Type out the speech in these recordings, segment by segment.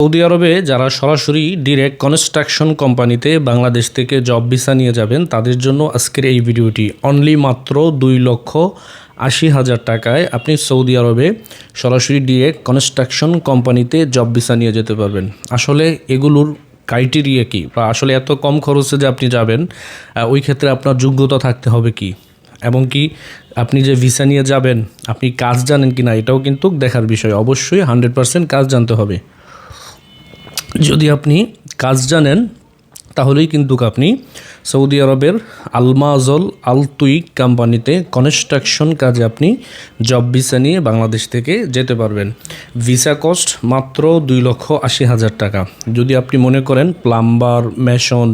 Saudi আরবে যারা সরাসরি ডিরেক্ট কনস্ট্রাকশন কোম্পানিতে বাংলাদেশ থেকে জব ভিসা নিয়ে যাবেন, তাদের জন্য আজকের এই ভিডিওটি। অনলি মাত্র দুই লক্ষ আশি হাজার টাকায় আপনি সৌদি আরবে সরাসরি ডিরেক্ট কনস্ট্রাকশন কোম্পানিতে জব ভিসা নিয়ে যেতে পারবেন। আসলে এগুলোর ক্রাইটেরিয়া কি? বা আসলে এত কম খরচে যে আপনি যাবেন ওই ক্ষেত্রে আপনার যোগ্যতা থাকতে হবে কি? এবং কি আপনি যে ভিসা নিয়ে যাবেন, আপনি কাজ জানেন কি না এটাও কিন্তু দেখার বিষয়। অবশ্যই হান্ড্রেড পার্সেন্ট কাজ জানতে হবে। যদি আপনি কাজ জানেন তাহলেই কিন্তু আপনি সৌদি আরবের আলমাজল আলতুই কোম্পানিতে কনস্ট্রাকশন কাজে আপনি জব ভিসা নিয়ে বাংলাদেশ থেকে যেতে পারবেন। ভিসা কস্ট মাত্র দুই লক্ষ আশি হাজার টাকা। যদি আপনি মনে করেন প্লাম্বার মেশন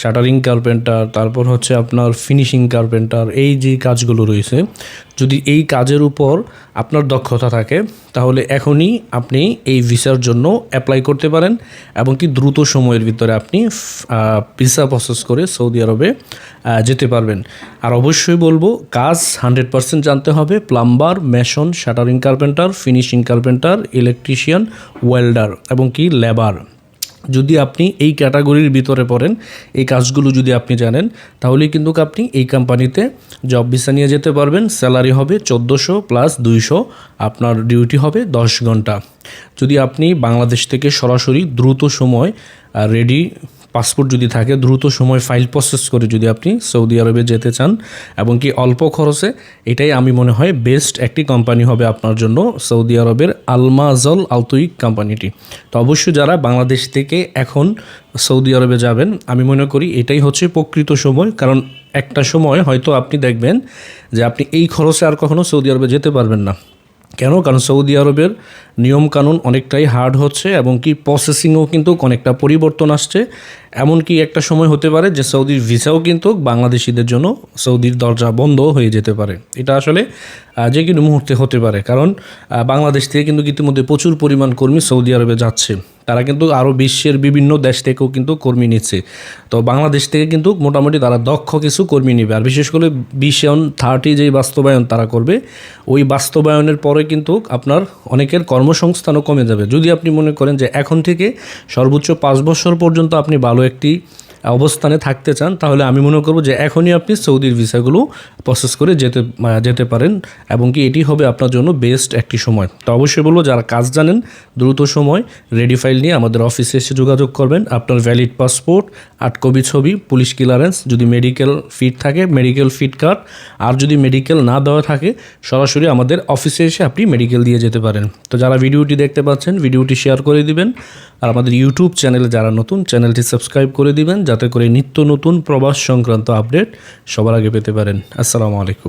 শাটারিং কার্পেন্টার তারপর হচ্ছে আপনার ফিনিশিং কার্পেন্টার এই যে কাজগুলো রয়েছে, যদি এই কাজের উপর আপনার দক্ষতা থাকে, তাহলে এখনই আপনি এই ভিসার জন্য অ্যাপ্লাই করতে পারেন এবং কি দ্রুত সময়ের ভিতরে আপনি ভিসা প্রসেস করে সৌদি আরবে যেতে পারবেন। আর অবশ্যই বলব, কাজ হান্ড্রেড পার্সেন্ট জানতে হবে। Plumber, mason, shuttering carpenter, finishing carpenter electrician welder এবং কি লেবার যদি আপনি এই ক্যাটাগরির ভিতরে পড়েন, এই কাজগুলো যদি আপনি জানেন, তাহলেই কিন্তু আপনি এই কোম্পানিতে জব ভিসা নিয়ে যেতে পারবেন। স্যালারি হবে চোদ্দোশো প্লাস দুইশো, আপনার ডিউটি হবে দশ ঘণ্টা। যদি আপনি বাংলাদেশ থেকে সরাসরি দ্রুত সময় রেডি পাসপোর্ট যদি থাকে, দ্রুত সময় ফাইল প্রসেস করে যদি আপনি সৌদি আরবে যেতে চান, এবং কি অল্প খরচে, এটাই আমি মনে হয় বেস্ট একটি কোম্পানি হবে আপনার জন্য সৌদি আরবের আলমাজল আলতুইক কোম্পানিটি। তো অবশ্যই যারা বাংলাদেশ থেকে এখন সৌদি আরবে যাবেন, আমি মনে করি এটাই হচ্ছে প্রকৃত সময়, কারণ একটা সময় হয়তো আপনি দেখবেন যে আপনি এই খরচে আর কখনো সৌদি আরবে যেতে পারবেন না। কেন? কারণ সৌদি আরবের নিয়মকানুন অনেকটাই হার্ড হচ্ছে এবং কি প্রসেসিংও কিন্তু অনেকটা পরিবর্তন আসছে। এমনকি একটা সময় হতে পারে যে সৌদির ভিসাও কিন্তু বাংলাদেশিদের জন্য সৌদির দরজা বন্ধ হয়ে যেতে পারে। এটা আসলে যে কোনো মুহূর্তে হতে পারে। কারণ বাংলাদেশ থেকে কিন্তু ইতিমধ্যে প্রচুর পরিমাণ কর্মী সৌদি আরবে যাচ্ছে। তারা কিন্তু আরও বিশ্বের বিভিন্ন দেশ থেকেও কিন্তু কর্মী নিচ্ছে। তো বাংলাদেশ থেকে কিন্তু মোটামুটি তারা দক্ষ কিছু কর্মী নেবে। আর বিশেষ করে বিশন থার্টি যেই বাস্তবায়ন তারা করবে, ওই বাস্তবায়নের পরে কিন্তু আপনার অনেকের কর্মসংস্থানও কমে যাবে। যদি আপনি মনে করেন যে এখন থেকে সর্বোচ্চ পাঁচ বছর পর্যন্ত আপনি ভালো একটি অবস্থানে থাকতে চান, তাহলে আমি মনে করব যে এখনই আপনি সৌদির ভিসাগুলো প্রসেস করে যেতে যেতে পারেন এবং কি এটি হবে আপনার জন্য বেস্ট একটি সময়। তো অবশ্যই বলব, যারা কাজ জানেন, দ্রুত সময় রেডি ফাইল নিয়ে আমাদের অফিসে এসে যোগাযোগ করবেন। আপনার ভ্যালিড পাসপোর্ট আট কবি ছবি পুলিশ ক্লিয়ারেন্স যদি মেডিকেল ফিট থাকে মেডিকেল ফিট কার্ড আর যদি মেডিকেল না দেওয়া থাকে, সরাসরি আমাদের অফিসে এসে আপনি মেডিকেল দিয়ে যেতে পারেন। তো যারা ভিডিওটি দেখতে পাচ্ছেন, ভিডিওটি শেয়ার করে দিবেন, আর আমাদের ইউটিউব চ্যানেলে যারা নতুন চ্যানেলটি সাবস্ক্রাইব করে দিবেন যাতে করে নিত্য নতুন প্রবাস সংক্রান্ত আপডেট সবার আগে পেতে পারেন। আসসালামু আলাইকুম।